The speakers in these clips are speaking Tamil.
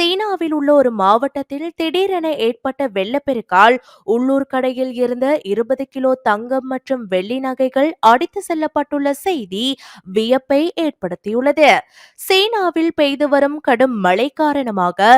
சீனாவில் உள்ள ஒரு மாவட்டத்தில் திடீரென ஏற்பட்ட வெள்ளப்பெருக்கால் உள்ளூர் கடையில் இருந்த இருபது கிலோ தங்கம் மற்றும் வெள்ளி நகைகள் அடித்து செல்லப்பட்டுள்ள செய்தி வியப்பை ஏற்படுத்தியுள்ளது. சீனாவில் பெய்து வரும் கடும் மழை காரணமாக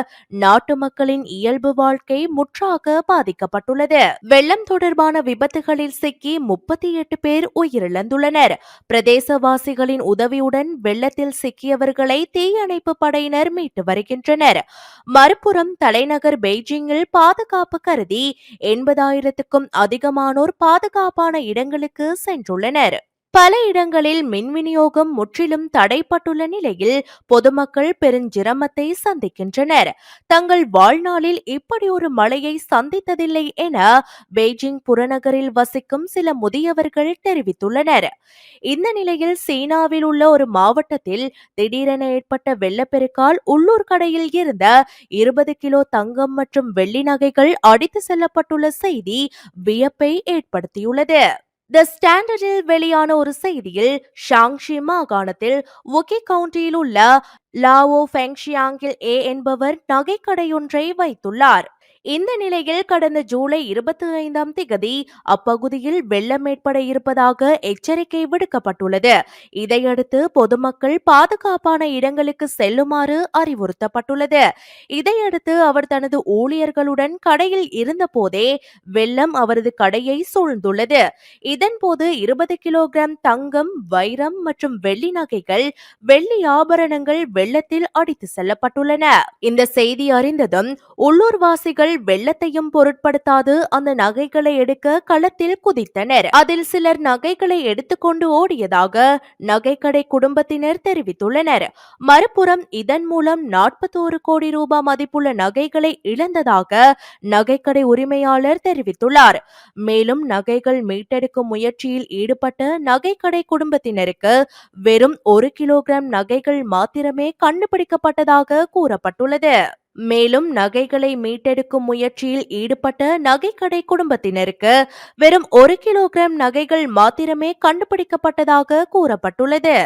நாட்டு மக்களின் இயல்பு வாழ்க்கை முற்றாக பாதிக்கப்பட்டுள்ளது. வெள்ளம் தொடர்பான விபத்துகளில் சிக்கி முப்பத்தி எட்டு பேர் உயிரிழந்துள்ளனர். பிரதேசவாசிகளின் உதவியுடன் வெள்ளத்தில் சிக்கியவர்களை தீயணைப்பு படையினர் மீட்டு வருகின்றனர். மறுபுறம் தலைநகர் பெய்ஜிங்கில் பாதுகாப்பு கருதி எண்பதாயிரத்துக்கும் அதிகமானோர் பாதுகாப்பான இடங்களுக்கு சென்றுள்ளனர். பல இடங்களில் மின் விநியோகம் முற்றிலும் தடைப்பட்டுள்ள நிலையில் பொதுமக்கள் பெருஞ்சிரமத்தை சந்திக்கின்றனர். தங்கள் வாழ்நாளில் இப்படி ஒரு மழையை சந்தித்ததில்லை என பெய்ஜிங் புறநகரில் வசிக்கும் சில முதியவர்கள் தெரிவித்துள்ளனர். இந்த நிலையில் சீனாவில் உள்ள ஒரு மாவட்டத்தில் திடீரென ஏற்பட்ட வெள்ளப்பெருக்கால் உள்ளூர் கடையில் இருந்த இருபது கிலோ தங்கம் மற்றும் வெள்ளி நகைகள் அடித்து செல்லப்பட்டுள்ள செய்தி வியப்பை ஏற்படுத்தியுள்ளது. த ஸ்டாண்டர்டில் வெளியான ஒரு செய்தியில் ஷாங்ஷி மாகாணத்தில் ஒகி கவுண்டியில் உள்ள லாவோ ஃபெங்ஷியாங்கில் ஏ என்பவர் நகைக்கடையொன்றை வைத்துள்ளார். இந்த நிலையில் கடந்த ஜூலை இருபத்தி ஐந்தாம் திகதி அப்பகுதியில் வெள்ளம் ஏற்பட இருப்பதாக எச்சரிக்கை விடுக்கப்பட்டுள்ளது. இதையடுத்து பொதுமக்கள் பாதுகாப்பான இடங்களுக்கு செல்லுமாறு அறிவுறுத்தப்பட்டுள்ளது. இதையடுத்து அவர் தனது ஊழியர்களுடன் கடையில் இருந்தபோதே வெள்ளம் அவரது கடையை சூழ்ந்துள்ளது. இதன்போது இருபது கிலோகிராம் தங்கம் வைரம் மற்றும் வெள்ளி நகைகள் வெள்ளி ஆபரணங்கள் வெள்ளத்தில் அடித்து செல்லப்பட்டுள்ளன. இந்த செய்தி அறிந்ததும் உள்ளூர்வாசிகள் வெள்ளத்தையும் பொருட்படுத்தாது. அந்த நகைகளை எடுக்க களத்தில் குதித்தனர். அதில் சிலர் நகைகளை எடுத்துக்கொண்டு ஓடியதாக நகைக்கடை குடும்பத்தினர் தெரிவித்துள்ளனர். மறுபுறம் இதன் மூலம் நாற்பத்தோரு கோடி ரூபாய் மதிப்புள்ள நகைகளை இழந்ததாக நகைக்கடை உரிமையாளர் தெரிவித்துள்ளார். மேலும் நகைகள் மீட்டெடுக்கும் முயற்சியில் ஈடுபட்ட நகைக்கடை குடும்பத்தினருக்கு வெறும் ஒரு கிலோகிராம் நகைகள் மாத்திரமே கண்டுபிடிக்கப்பட்டதாக கூறப்பட்டுள்ளது. மேலும் நகைகளை மீட்டெடுக்கும் முயற்சியில் ஈடுபட்ட நகைக்கடை குடும்பத்தினருக்கு வெறும் ஒரு கிலோகிராம் நகைகள் மாத்திரமே கண்டுபிடிக்கப்பட்டதாக கூறப்பட்டுள்ளது.